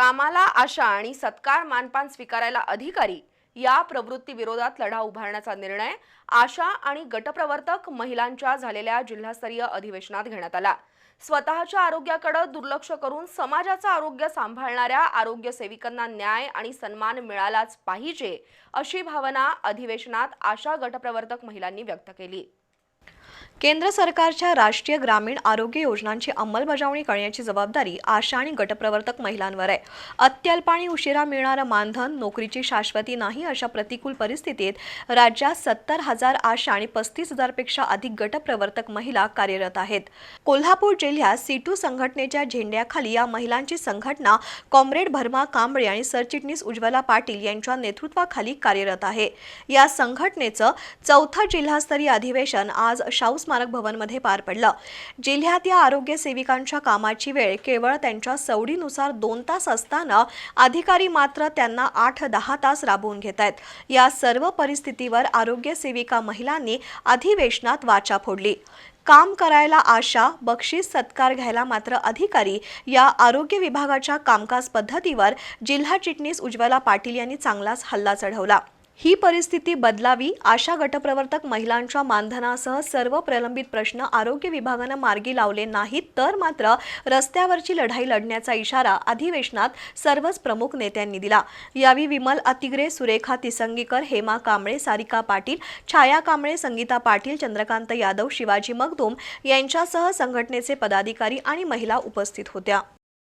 कामाला आशा आणि सत्कार मानपान स्वीकारायला अधिकारी या प्रवृत्ती विरोधात लढा उभारण्याचा निर्णय आशा आणि गटप्रवर्तक महिलांच्या झालेल्या जिल्हास्तरीय अधिवेशनात घेण्यात आला. स्वतःच्या आरोग्याकडे दुर्लक्ष करून समाजाचं आरोग्य सांभाळणाऱ्या आरोग्य सेविकांना न्याय आणि सन्मान मिळालाच पाहिजे अशी भावना अधिवेशनात आशा गटप्रवर्तक महिलांनी व्यक्त केली. केंद्र सरकारच्या राष्ट्रीय ग्रामीण आरोग्य योजनांची अंमलबजावणी करण्याची जबाबदारी आशा आणि गटप्रवर्तक महिलांवर आहे. अत्यल्प आणि उशिरा मिळणारं मानधन नोकरीची शाश्वती नाही अशा प्रतिकूल परिस्थितीत राज्यात सत्तर हजार आशा आणि पस्तीस हजारपेक्षा अधिक गटप्रवर्तक महिला कार्यरत आहेत. कोल्हापूर जिल्ह्यात सीटू संघटनेच्या झेंड्याखाली या महिलांची संघटना कॉम्रेड भरमा कांबळे आणि सरचिटणीस उज्ज्वला पाटील यांच्या नेतृत्वाखाली कार्यरत आहे. या संघटनेचं चौथं जिल्हास्तरीय अधिवेशन आज शाहू स्मारक भवनमध्ये पार पडलं. जिल्ह्यात या आरोग्य सेविकांच्या कामाची वेळ केवळ त्यांच्या सवडीनुसार दोन तास असताना अधिकारी मात्र त्यांना आठ दहा तास राबवून घेत आहेत. या सर्व परिस्थितीवर आरोग्य सेविका महिलांनी अधिवेशनात वाचा फोडली. काम करायला आशा बक्षीस सत्कार घ्यायला मात्र अधिकारी या आरोग्य विभागाच्या कामकाज पद्धतीवर जिल्हा चिटणीस उज्ज्वला पाटील यांनी चांगलाच हल्ला चढवला. ही परिस्थिती बदलावी आशा गटप्रवर्तक महिलांच्या मानधनासह सर्व प्रलंबित प्रश्न आरोग्य विभागानं मार्गी लावले नाहीत तर मात्र रस्त्यावरची लढाई लढण्याचा इशारा अधिवेशनात सर्वच प्रमुख नेत्यांनी दिला. यावेळी विमल अतिग्रे सुरेखा तिसंगीकर हेमा कांबळे सारिका पाटील छाया कांबळे संगीता पाटील चंद्रकांत यादव शिवाजी मगदूम यांच्यासह संघटनेचे पदाधिकारी आणि महिला उपस्थित होत्या.